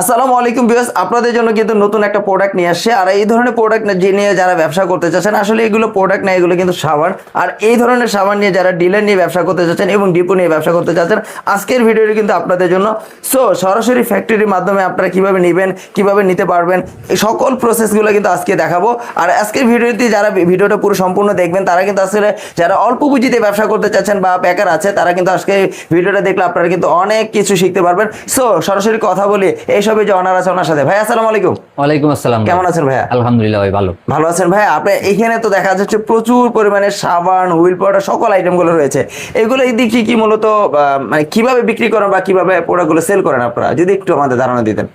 আসসালামু আলাইকুম বিয়াস আপনাদের জন্য কিন্তু নতুন একটা প্রোডাক্ট নিয়ে আসছে। আর এই ধরনের প্রোডাক্ট যে নিয়ে যারা ব্যবসা করতে চাচ্ছেন, আসলে এগুলো প্রোডাক্ট না, এগুলো কিন্তু সাবান। আর এই ধরনের সাবান নিয়ে যারা ডিলার নিয়ে ব্যবসা করতে চাচ্ছেন এবং ডিপো নিয়ে ব্যবসা করতে চাচ্ছেন, আজকের ভিডিওটি কিন্তু আপনাদের জন্য। সো সরাসরি ফ্যাক্টরির মাধ্যমে আপনারা কীভাবে নেবেন, কীভাবে নিতে পারবেন, এই সকল প্রসেসগুলো কিন্তু আজকে দেখাবো। আর আজকের ভিডিওতে যারা ভিডিওটা পুরো সম্পূর্ণ দেখবেন, তারা কিন্তু আসলে যারা অল্প পুঁজিতে ব্যবসা করতে চাচ্ছেন বা প্যাকার আছে, তারা কিন্তু আজকে ভিডিওটা দেখলে আপনারা কিন্তু অনেক কিছু শিখতে পারবেন। সো সরাসরি কথা বলি এইসবে যে অনার আছে ওনার সাথে। ভাই আসসালামু আলাইকুম। ওয়ালাইকুম আসসালাম কেমন আছেন ভাইয়া? আলহামদুলিল্লাহ ভাই ভালো। ভালো আছেন ভাই আপনি এখানে তো দেখা যাচ্ছে প্রচুর পরিমাণে সাবান হুইল পাউডার সকল আইটেমগুলো রয়েছে। এগুলো এই দিকে কি মূলত মানে কীভাবে বিক্রি করেন বা কীভাবে প্রোডাক্টগুলো সেল করেন আপনারা? যদি একটু আমাদের ধারণা দিতেন।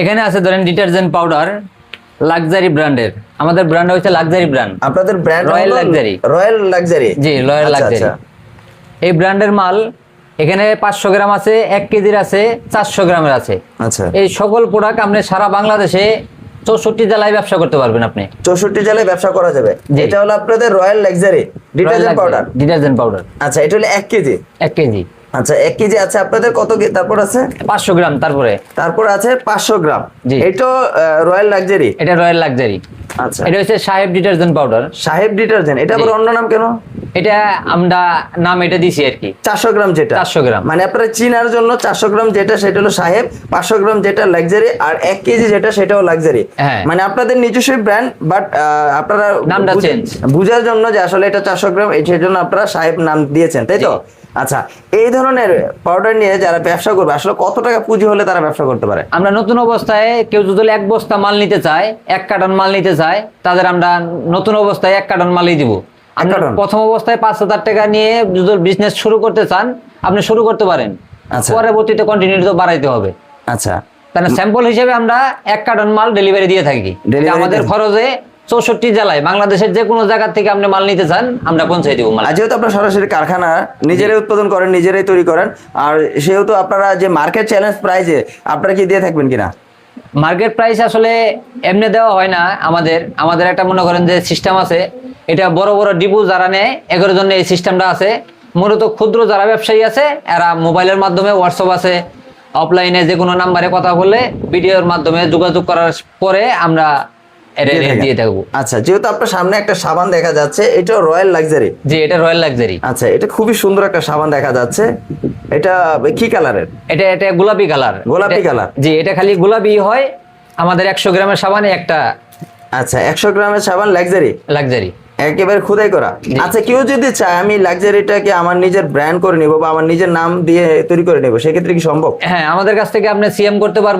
এখানে আছে ধরেন ডিটারজেন্ট পাউডার লাক্সারি ব্র্যান্ডের আমাদের ব্র্যান্ড হচ্ছে লাক্সারি ব্র্যান্ড আপনাদের brand Royal Luxury। Royal luxury জি রয়্যাল লাক্সারি এই ব্র্যান্ডের মাল এখানে পাঁচশো গ্রাম আছে এক কেজির আছে চারশো গ্রামের আছে। আচ্ছা। এই সকল প্রোডাক্ট আপনি সারা বাংলাদেশে চৌষট্টি জেলায় ব্যবসা করতে পারবেন আপনি। চৌষট্টি জেলায় ব্যবসা করা যাবে। এটা হলো আপনাদের royal luxury detergent powder detergent powder আচ্ছা এটা হলো এক কেজি? এক কেজি। আচ্ছা এক কেজি আছে আপনাদের কত কে- তারপর আছে? পাঁচশো গ্রাম তারপরে। তারপর আছে পাঁচশো গ্রাম। জি। এটা রয়্যাল লাক্সারি এটা রয়্যাল লাক্সারি আচ্ছা। এটা হচ্ছে সাহেব ডিটারজেন্ট পাউডার সাহেব ডিটারজেন্ট এটা আবার অন্য নাম কেন? এটা আমরা নাম এটা দিছি আর কি। চারশো গ্রাম যেটা। 400 গ্রাম। মানে আপনারা চিনার জন্য চারশো গ্রাম যেটা সেটা হলো সাহেব পাঁচশো গ্রাম যেটা লাক্সারি আর এক কেজি যেটা সেটাও লাক্সারি হ্যাঁ। মানে আপনাদের নিজস্ব ব্র্যান্ড বাট আপনারা নামটা change। বুঝার জন্য যে আসলে এটা চারশো গ্রাম সেই জন্য আপনারা সাহেব নাম দিয়েছেন তাই তো? আচ্ছা এই ধরনের পাউডার নিয়ে যারা ব্যবসা করবে আসলে কত টাকা পুঁজি হলে তারা ব্যবসা করতে পারে? আমরা নতুন অবস্থায় কেউ যদি এক বস্তা মাল নিতে চায় এক কার্টন মাল নিতে চায় তাদের আমরা নতুন অবস্থায় এক কার্টন মালই দিব। আপনি কার্টন? প্রথম অবস্থায় পাঁচ হাজার টাকা নিয়ে যদি বিজনেস শুরু করতে চান আপনি শুরু করতে পারেন। আচ্ছা। পরবর্তীতে কন্টিনিউ তো বাড়াইতে হবে। আচ্ছা। তাহলে স্যাম্পল হিসেবে আমরা এক কার্টন মাল ডেলিভারি দিয়ে থাকি। আমাদের খরচে চৌষট্টি জেলায় বাংলাদেশের যে কোনো জায়গা থেকে আপনি মাল নিতে চান আমরা পৌঁছে দেবো মাল যেহেতু আপনার সরাসরি কারখানা নিজেরাই উৎপাদন করেন নিজেরাই তৈরি করেন আর সেহেতু আপনারা যে মার্কেট চ্যালেঞ্জ প্রাইজে আপনারা কি দিয়ে থাকবেন কিনা? মার্কেট প্রাইস আসলে এমনি দেওয়া হয় না আমাদের। আমাদের একটা মনে করেন যে সিস্টেম আছে এটা বড় বড় ডিপু যারা নেয় এগুলোর জন্য এই সিস্টেমটা আছে। মূলত ক্ষুদ্র যারা ব্যবসায়ী আছে এরা মোবাইলের মাধ্যমে হোয়াটসঅ্যাপ আছে। অফলাইনে যে কোনো নাম্বারে কথা বললে ভিডিওর মাধ্যমে যোগাযোগ করার পরে আমরা দিয়ে থাকব। আচ্ছা যেহেতু আপনার সামনে একটা সাবান দেখা যাচ্ছে এটা রয়্যাল লাক্সারি? জি এটা রয়্যাল লাক্সারি। আচ্ছা এটা খুবই সুন্দর একটা সাবান দেখা যাচ্ছে। এটা কি কালারের? এটা এটা গোলাপি কালার। গোলাপি? জি এটা খালি গোলাপি হয়। আমাদের একশো গ্রামের সাবানে একটা আচ্ছা একশো গ্রামের সাবান লাক্সারি। লাক্সারি। একেবারে খুদাই করা। আচ্ছা কেউ যদি চায় আমি লাক্সারিটাকে আমার নিজের ব্র্যান্ড করে নিব বা আমার নিজের নাম দিয়ে তৈরি করে নেব সেক্ষেত্রে কি সম্ভব? হ্যাঁ আমাদের কাছ থেকে আপনি সিএম করতে পারবেন।